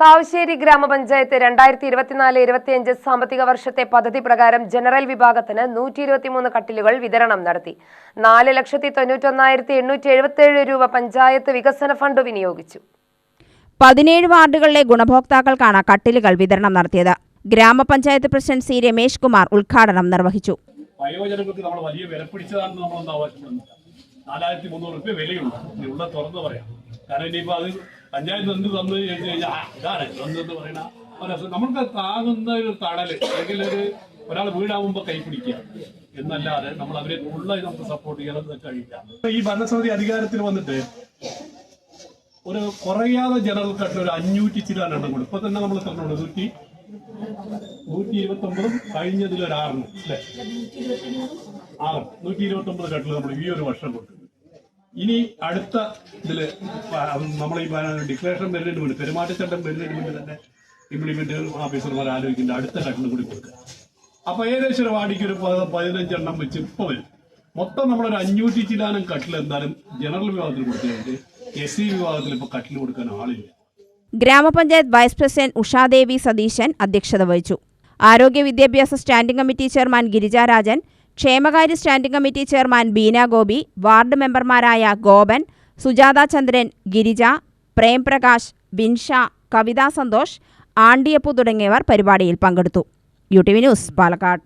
കാവശ്ശേരി ഗ്രാമപഞ്ചായത്ത് രണ്ടായിരത്തി ഇരുപത്തിനാല് ഇരുപത്തിയഞ്ച് സാമ്പത്തിക വർഷത്തെ പദ്ധതി പ്രകാരം ജനറൽ വിഭാഗത്തിന് നൂറ്റി ഇരുപത്തിമൂന്ന് കട്ടിലുകൾ വിതരണം നടത്തി. നാല് ലക്ഷത്തി തൊണ്ണൂറ്റൊന്നായിരത്തി എണ്ണൂറ്റി എഴുപത്തിയേഴ് രൂപ പഞ്ചായത്ത് വികസന ഫണ്ട് വിനിയോഗിച്ചു. പതിനേഴ് വാർഡുകളിലെ ഗുണഭോക്താക്കൾക്കാണ് കട്ടിലുകൾ വിതരണം നടത്തിയത്. ഗ്രാമപഞ്ചായത്ത് പ്രസിഡന്റ് സി രമേഷ് കുമാർ ഉദ്ഘാടനം നിർവഹിച്ചു. വയോജനങ്ങൾക്ക് നമ്മൾ വലിയ വില പിടിച്ചതാണെന്ന് നമ്മൾ നാലായിരത്തി മുന്നൂറ് രൂപ വിലയുണ്ട്. ഉള്ള തുറന്ന് പറയാം. കാരണം ഇനിയിപ്പോൾ അത് പഞ്ചായത്ത് എന്ത് തന്നു ചോദിച്ചു കഴിഞ്ഞാൽ ഇതാണ്. പറയണ ഒരു രസം. നമുക്ക് താങ്ങുന്ന ഒരു തടൽ അല്ലെങ്കിൽ ഒരു ഒരാൾ വീടാവുമ്പോൾ കൈപിടിക്കുക എന്നല്ലാതെ നമ്മൾ അവരെ ഉള്ള നമുക്ക് സപ്പോർട്ട് ചെയ്യാനൊന്നും കഴിയില്ല. ഈ ഭരണസമിതി അധികാരത്തിൽ വന്നിട്ട് ഒരു കുറയാതെ ജനറൽ കട്ടിൽ ഒരു അഞ്ഞൂറ്റി ചില്ലാൻ എണ്ണം കൊടുക്കും. ഇപ്പൊ തന്നെ നമ്മൾ തന്നോളൂ നൂറ്റി നൂറ്റി ഇരുപത്തി ഒമ്പതും കഴിഞ്ഞതിൽ ഒരു അല്ലേ? ആറ് നൂറ്റി ഇരുപത്തി ഒമ്പത് കട്ടിൽ നമ്മൾ ഈ ഒരു വർഷം കൊടുക്കുന്നു ഇനി അടുത്ത ഇതിൽ നമ്മൾ ഈ ഡിക്ലറേഷൻ വരുന്നതിന് മുന്നേ പെരുമാറ്റച്ചട്ടം വരുന്നതിന് മുന്നേ തന്നെ ഇംപ്ലിമെന്റ് ഓഫീസർമാർ ആലോചിക്കേണ്ട അടുത്ത ഘട്ടം കൂടി കൊടുക്കുക. അപ്പൊ ഏകദേശം ഒരു വാടിക്ക് ഒരു പതിനഞ്ചെണ്ണം വെച്ച് ഇപ്പൊ വരും. മൊത്തം നമ്മളൊരു അഞ്ഞൂറ്റി ചിലാനം കട്ടിൽ എന്തായാലും ജനറൽ വിഭാഗത്തിൽ കൊടുത്തു കഴിഞ്ഞിട്ട് എസ് സി വിഭാഗത്തിൽ ഇപ്പൊ കട്ടിൽ കൊടുക്കാൻ ആളില്ല. ഗ്രാമപഞ്ചായത്ത് വൈസ് പ്രസിഡന്റ് ഉഷാദേവി സതീശൻ അധ്യക്ഷത വഹിച്ചു. ആരോഗ്യ വിദ്യാഭ്യാസ സ്റ്റാൻഡിംഗ് കമ്മിറ്റി ചെയർമാൻ ഗിരിജാരാജൻ ക്ഷേമകാര്യ standing committee chairman Beena Gopi ward മെമ്പർമാരായ ഗോപൻ സുജാത ചന്ദ്രൻ ഗിരിജ പ്രേംപ്രകാശ് ബിൻഷ കവിതാ സന്തോഷ് ആണ്ടിയപ്പു തുടങ്ങിയവർ പരിപാടിയിൽ പങ്കെടുത്തു. U T V news Palakkad.